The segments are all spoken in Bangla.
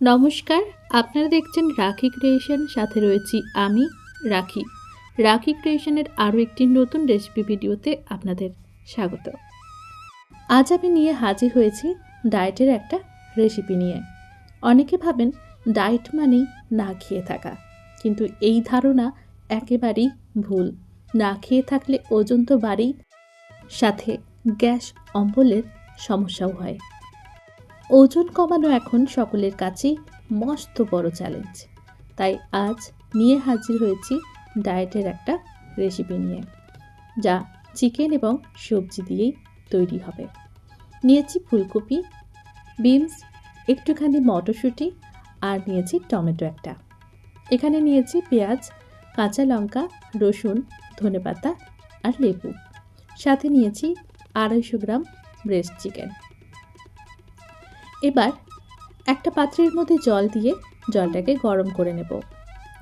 নমস্কার, আপনারা দেখছেন রাখি ক্রিয়েশন, সাথে রয়েছি আমি, রাখি। রাখি ক্রিয়েশনের আরও একটি নতুন রেসিপি ভিডিওতে আপনাদের স্বাগত। আজ আমি নিয়ে হাজির হয়েছি ডায়েটের একটা রেসিপি নিয়ে। অনেকে ভাবেন ডায়েট মানেই না খেয়ে থাকা, কিন্তু এই ধারণা একেবারেই ভুল। না খেয়ে থাকলে ওজন তো বাড়েই, সাথে গ্যাস অম্বলের সমস্যাও হয়। ওজন কমানো এখন সকলের কাছেই মস্ত বড় চ্যালেঞ্জ তাই আজ নিয়ে হাজির হয়েছি ডায়েটের একটা রেসিপি নিয়ে, যা চিকেন এবং সবজি দিয়েই তৈরি হবে। নিয়েছি ফুলকপি বিনস একটুখানি মটরশুঁটি আর নিয়েছি টমেটো একটা। এখানে নিয়েছি পেঁয়াজ, কাঁচা লঙ্কা, রসুন, ধনেপাতা আর লেবু। সাথে নিয়েছি আড়াইশো গ্রাম ব্রেস্ট চিকেন এবার একটা পাত্রের মধ্যে জল দিয়ে জলটাকে গরম করে নেব।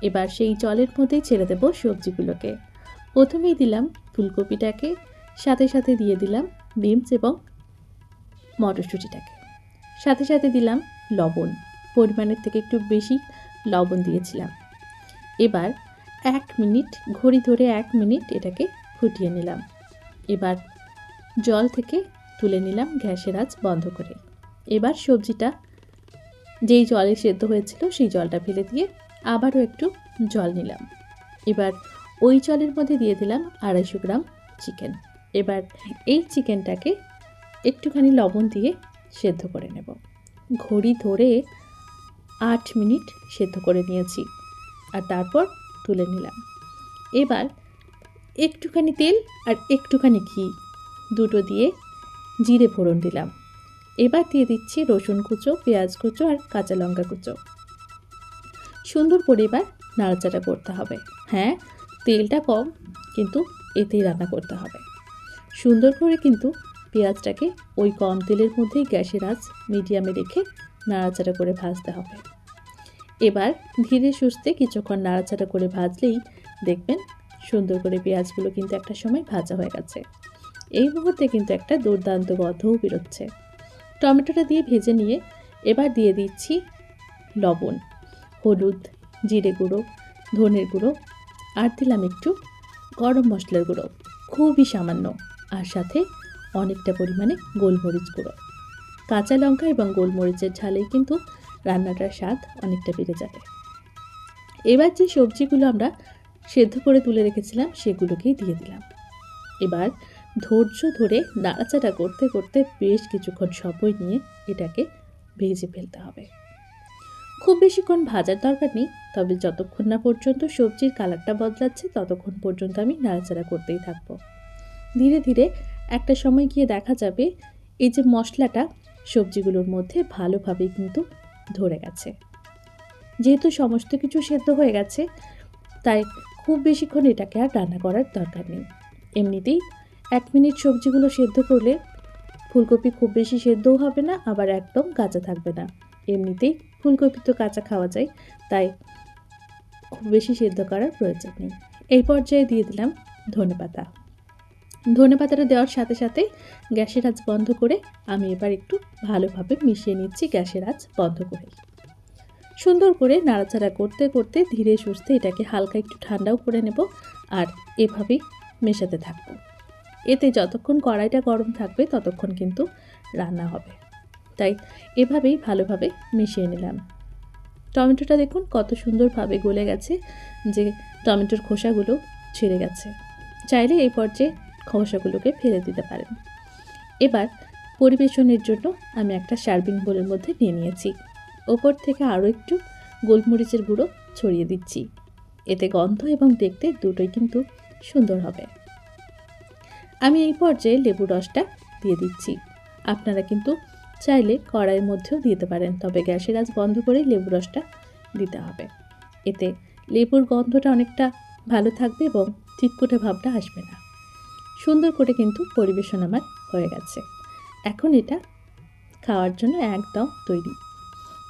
এবার সেই জলের মধ্যেই ছেড়ে দেব সবজিগুলোকে। প্রথমেই দিলাম ফুলকপিটাকে, সাথে সাথে দিয়ে দিলাম বিনস এবং মটরশুঁটিটাকে। সাথে সাথে দিলাম লবণ, পরিমাণের থেকে একটু বেশি লবণ দিয়েছিলাম। এবার এক মিনিট, ঘড়ি ধরে এক মিনিট এটাকে ফুটিয়ে নিলাম। এবার জল থেকে তুলে নিলাম গ্যাসের আঁচ বন্ধ করে। এবার সবজিটা যেই জলে সেদ্ধ হয়েছিল সেই জলটা ফেলে দিয়ে আবারও একটু জল নিলাম। এবার ওই জলের মধ্যে দিয়ে দিলাম আড়াইশো গ্রাম চিকেন। এবার এই চিকেনটাকে একটুখানি লবণ দিয়ে সেদ্ধ করে নেব। ঘড়ি ধরে আট মিনিট সেদ্ধ করে নিয়েছি আর তারপর তুলে নিলাম। এবার একটুখানি তেল আর একটুখানি ঘি দুটো দিয়ে জিরে ফোড়ন দিলাম। এবার দিয়ে দিচ্ছি রসুন কুচো, পেঁয়াজ কুচো আর কাঁচা লঙ্কা কুচো। সুন্দর করে এবার নাড়াচাড়া করতে হবে। হ্যাঁ তেলটা কম, কিন্তু এতেই রান্না করতে হবে। সুন্দর করে কিন্তু পেঁয়াজটাকে ওই কম তেলের মধ্যেই গ্যাসের আঁচ মিডিয়ামে রেখে নাড়াচাড়া করে ভাজতে হবে। এবার ধীরে সুস্থে কিছুক্ষণ নাড়াচাড়া করে ভাজলেই দেখবেন সুন্দর করে পেঁয়াজগুলো কিন্তু একটা সময় ভাজা হয়ে গেছে। এই মুহূর্তে কিন্তু একটা দুর্দান্ত গন্ধও বেরোচ্ছে। টমেটোটা দিয়ে ভেজে নিয়ে এবার দিয়ে দিচ্ছি লবণ, হলুদ, জিরে গুঁড়ো, ধনের গুঁড়ো আর দিলাম একটু গরম মশলার গুঁড়ো, খুবই সামান্য আর সাথে অনেকটা পরিমাণে গোলমরিচ গুঁড়ো। কাঁচা লঙ্কা এবং গোলমরিচের ঝালেই কিন্তু রান্নাটার স্বাদ অনেকটা বেড়ে যাবে। এবার যে সবজিগুলো আমরা সেদ্ধ করে তুলে রেখেছিলাম সেগুলোকেই দিয়ে দিলাম। এবার ধৈর্য ধরে নাড়াচাড়া করতে করতে বেশ কিছুক্ষণ সময় নিয়ে এটাকে ভেজে ফেলতে হবে। খুব বেশিক্ষণ ভাজার দরকার নেই, তবে যতক্ষণ না পর্যন্ত সবজির কালারটা বদলাচ্ছে, ততক্ষণ পর্যন্ত আমি নাড়াচাড়া করতেই থাকব। ধীরে ধীরে একটা সময় গিয়ে দেখা যাবে এই যে মশলাটা সবজিগুলোর মধ্যে ভালোভাবে কিন্তু ধরে গেছে। যেহেতু সমস্ত কিছু সেদ্ধ হয়ে গেছে, তাই খুব বেশিক্ষণ এটাকে আর রান্না করার দরকার নেই। এমনিতেই এক মিনিট সবজিগুলো সেদ্ধ করলে ফুলকপি খুব বেশি সেদ্ধও হবে না, আবার একদম কাঁচা থাকবে না। এমনিতেই ফুলকপি তো কাঁচা খাওয়া যায়, তাই খুব বেশি সেদ্ধ করার প্রয়োজন নেই। এই পর্যায়ে দিয়ে দিলাম ধনে পাতা। ধনে পাতাটা দেওয়ার সাথে সাথে গ্যাসের আঁচ বন্ধ করে আমি এবার একটু ভালোভাবে মিশিয়ে নিচ্ছি গ্যাসের আঁচ বন্ধ করে। সুন্দর করে নাড়াচাড়া করতে করতে ধীরে সুস্থে এটাকে হালকা একটু ঠান্ডাও করে নেব, আর এভাবেই মেশাতে থাকব। এতে যতক্ষণ কড়াইটা গরম থাকবে ততক্ষণ কিন্তু রান্না হবে। তাই এভাবেই ভালোভাবে মিশিয়ে নিলাম। টমেটোটা দেখুন কত সুন্দরভাবে গলে গেছে যে টমেটোর খোসাগুলো ছিঁড়ে গেছে। চাইলে এই পর্যায়ে খোসাগুলোকে ফেলে দিতে পারেন। এবার পরিবেশনের জন্য আমি একটা সার্ভিং বোলের মধ্যে নিয়ে নিয়েছি। ওপর থেকে আরও একটু গোলমরিচের গুঁড়ো ছড়িয়ে দিচ্ছি। এতে গন্ধ এবং দেখতে দুটোই কিন্তু সুন্দর হবে। আমি এই পর্যায়ে লেবু রসটা দিয়ে দিচ্ছি। আপনারা কিন্তু চাইলে কড়াইয়ের মধ্যেও দিতে পারেন, তবে গ্যাসের আজ বন্ধ করে লেবু রসটা দিতে হবে। এতে লেবুর গন্ধটা অনেকটা ভালো থাকবে এবং চিটকুটে ভাবটা আসবে না। সুন্দর করে কিন্তু পরিবেশন আমার হয়ে গেছে। এখন এটা খাওয়ার জন্য একদম তৈরি।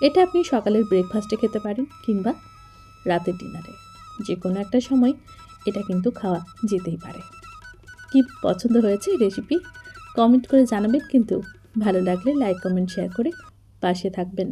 এটা আপনি সকালের ব্রেকফাস্টে খেতে পারেন কিংবা রাতের ডিনারে যে কোনো একটা সময় এটা কিন্তু খাওয়া যেতেই পারে। কি পছন্দ হয়েছে রেসিপি কমেন্ট করে জানাবেন, কিন্তু ভালো লাগলে লাইক কমেন্ট শেয়ার করে পাশে থাকবেন।